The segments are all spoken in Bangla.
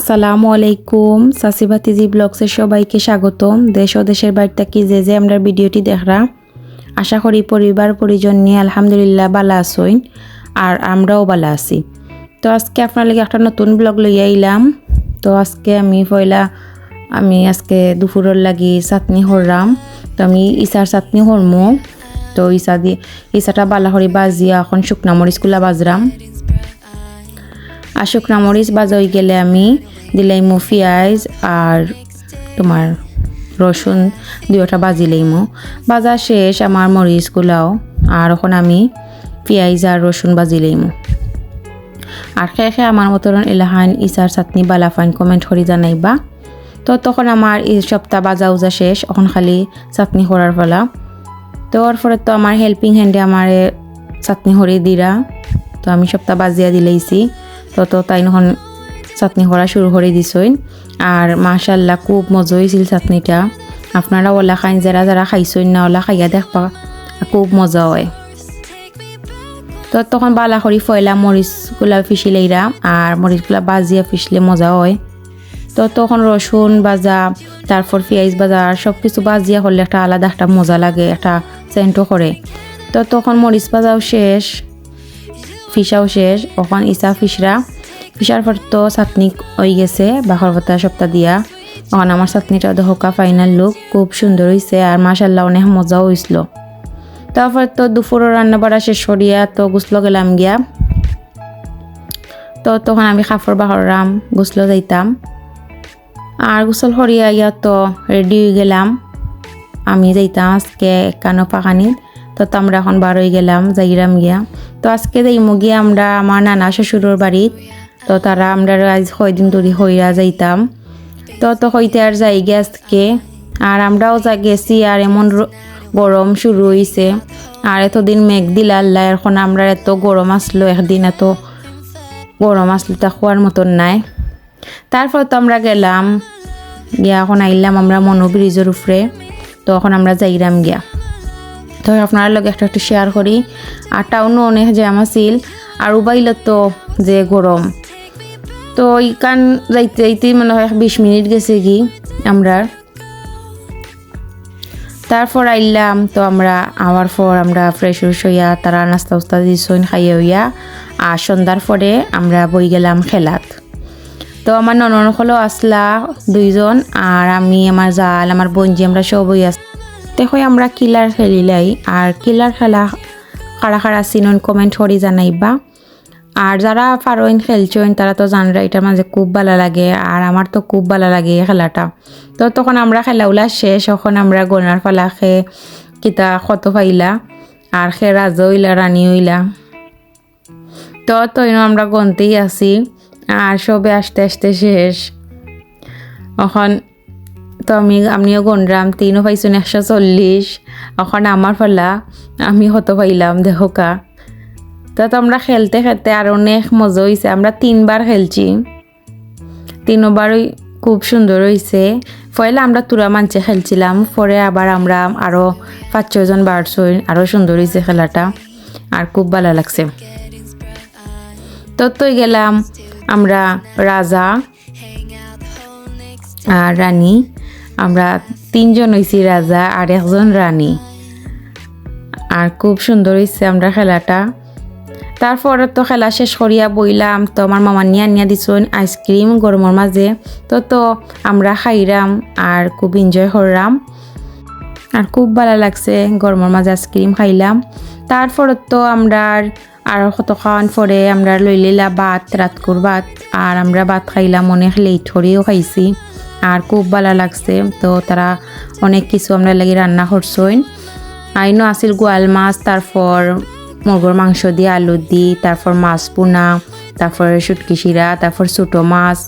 আসসালামু আলাইকুম। সাসিবাতিজি ব্লগসের সবাইকে স্বাগতম। দেশ ও দেশের বাড়ি থেকে যে যে আমরা ভিডিওটি দেখরা, আশা করি পরিবার পরিজন নিয়ে আলহামদুলিল্লাহ বালা আসইন আর আমরাও বালা আছি। তো আজকে আপনার লাগে একটা নতুন ব্লগ লইয়া আইলাম। তো আজকে আমি পয়লা, আমি আজকে দুপুরের লাগি চাটনি হররাম তো আমি ইসার চাটনি হরমো তো ইসা দিয়ে ইসাটা বালা হরি বাজিয়া এখন শুকনা মরিচগুলা বাজরাম। আর শুকনা মরিচ গেলে আমি দিলাইমো পেঁয়াজ আর তোমার রসুন দুইটা বাজিলাইমো বাজা শেষ আমার মরিচগুলাও আর এখন আমি পেঁয়াজ আর রসুন বাজিলাইমো আর খেয়ে খেয়ে আমার মতন এলাহান, ইসার চাটনি বালাফাইন কমেন্ট করে জানাইবা। তো তখন আমার এই সপ্তাহ বাজা উজা শেষ, এখন খালি চাটনি করার ফলা তো ওর পরে তো আমার হেল্পিং হ্যান্ডে আমার চাটনি হরি দিরা। তো আমি সপ্তাহ বাজিয়া দিলেইছি। তো তো তাই নখন চাটনি করা শুরু করে দিছইন আর মাশাল্লাহ খুব মজা হয়েছিল চাটনিটা। আপনারা ওলা খাইন যারা যারা খাইছইন না ওলা খাইয়া দেখবা, খুব মজা হয়। তো তখন বালা করি ফয়লা মরিচগুলা ফিসিলেইরা আর মরিচগুলা বাজিয়া ফিসলে মজা হয়। তো তখন রসুন বাজা, তারপর পেঁয়াজ বাজা, আর সব কিছু বাজিয়া করলে একটা আলাদা একটা মজা লাগে, একটা সেন্টও করে তো তখন মরিচ বাজাও শেষ ফিসাও শেষ ওখান ইসা ফিসরা ফিসার পর তো চাটনি হয়ে গেছে বাখর পাতা সপ্তাহ দিয়া। ওখান আমার চাটনিটা দহকা ফাইনাল লুক খুব সুন্দর হয়েছে আর মাসাল্লাহ অনেক মজাও হয়েছিল তারপর তো দুপুরের রান্না বাড়া শেষ করিয়া তো গুছলো গেলাম গিয়া। তো তখন আমি খাফর বাহরাম গুছলো যাইতাম। আর গোসল সরিয়া ইয়া তো রেডি হয়ে গেলাম। আমি যাইতাম আজকে কানো পাকানিত তো আমরা এখন বার হয়ে গেলাম যাইরাম গিয়া। তো আজকে যাইমু গিয়া আমরা আমার নানা শ্বশুরের বাড়িত তো তারা আমরা আজ কয়দিন ধরে হইরা যাইতাম। তো তো হইতে আর যাই গে আজকে। আর আমরাও যা গেছি আর এমন গরম শুরু হয়েছে আর এতদিন মেঘ দিল আল্লাহ, এখন আমরা এত গরম আসলো, একদিন এত গরম আসলো তা খোয়ার মতন নাই। তারপর তো আমরা গেলাম, গিয়া এখন আইলাম আমরা মনো ব্রিজের উপরে। তো এখন আমরা যাইরাম গিয়া। তো আপনার লগে একটা একটু শেয়ার করি। আর টাউনও অনেক জ্যাম আছিল। আর উবাইল তো যে গরম তো ইকান যাইতে যাইতে মনে হয় বিশ মিনিট গেছে কি আমরা তারপর আইলাম, তো আমরা আওয়ার পর আমরা ফ্রেশ ফ্রেশ হইয়া তারা নাস্তা উস্তা দিছইন খাইয়া হইয়া, আর সন্ধ্যার পরে আমরা বই গেলাম খেলাত। তো আমার নননসকলও আসলা দুইজন, আর আমি, আমার জাল, আমার বঞ্জি আমরা সবই আস দেখো আমরা কিলার খেলিলাই, আর কিলার খেলা কারা কারা চিনন কমেন্ট করি জানাইবা। আর যারা ফারোইন খেলছেন তারা তো জানরা এটার মাঝে খুব ভালো লাগে, আর আমার তো খুব ভালো লাগে খেলাটা। তো তখন আমরা খেলাউলা শেষ তখন আমরা গনার ফালা খে কিতা কত পাইলা আর খে রাজ হইলা রানী হইলা। তো তো আমরা গনতেই আছি, আর সবে আসতে আসতে শেষ। এখন তো আমি, আমিও গনরাম তিনও পাইছুন একশো চল্লিশ। এখন আমার ফালা, আমি হত পাইলাম দেহকা তো তোমরা খেলতে খেলতে আর অনেক মজা হয়েছে আমরা তিনবার খেলছি। তিনবারই খুব সুন্দর হয়েছে পয়লা আমরা তুরা মাঞ্চে খেলছিলাম, পরে আবার আমরা আরও পাঁচ ছজন বাড়ছই আরও সুন্দর হয়েছে খেলাটা, আর খুব ভালো লাগছে। তো তো গেলাম আমরা রাজা আর রানী। আমরা তিনজন হয়েছি রাজা আর একজন রানী। আর খুব সুন্দর হয়েছে আমরা খেলাটা। তারপরে তো খেলা শেষ করিয়া বইলাম, তো আমার মামা নিয়া নিয়া দিছুন আইসক্রিম গরমের মাঝে তো তো আমরা খাইরাম আর খুব এনজয় করলাম আর খুব ভালো লাগছে গরমের মাঝে আইসক্রিম খাইলাম। তারপরে তো আমরা আর কতক্ষণ পরে আমরা লই লইলা ভাত রাতকুর ভাত আর আমরা ভাত খাইলাম, অনেক লেট করেও খাইছি। আর খুব ভালো লাগছে, তো তারা অনেক কিছু আমরা লাগি রান্না করছইন আইনও আছিল গোয়াল মাছ, তারপর মুরগোর মাংস দিয়ে আলু দি তারপর মাছ পোনা, তারপর শুটকি শিরা, তারপর ছোটো মাছ।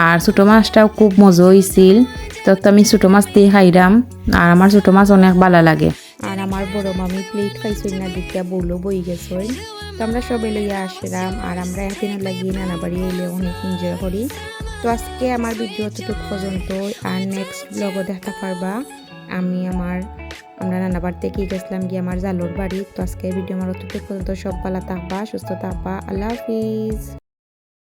আর ছোটো মাছটাও খুব মজা হয়েছিল তো আমি ছোটো মাছ দিয়ে খাইলাম আর আমার ছোটো মাছ অনেক ভালো লাগে। আর আমার বড় মামি প্লেট খাইছিল না দিকে বউলো বই গেছই তো আমরা সবাই লইয়া আসলাম। আর আমরা একদিনের লাগিয়ে নানা বাড়ি এলে অনেক এনজয় করি। তো আজকে আমার ভিডিও অতটুকু পর্যন্ত আর নেক্সট ব্লগও দেখা পারবা। আমি আমার আমরা নানা বাড়ি থেকে গেছিলাম গিয়ে আমার জালুর বাড়ি। তো আজকে ভিডিও আমার অতটুকু পর্যন্ত। সব ভালো থাকবা, সুস্থ থাকবা। আল্লাহ হাফিজ।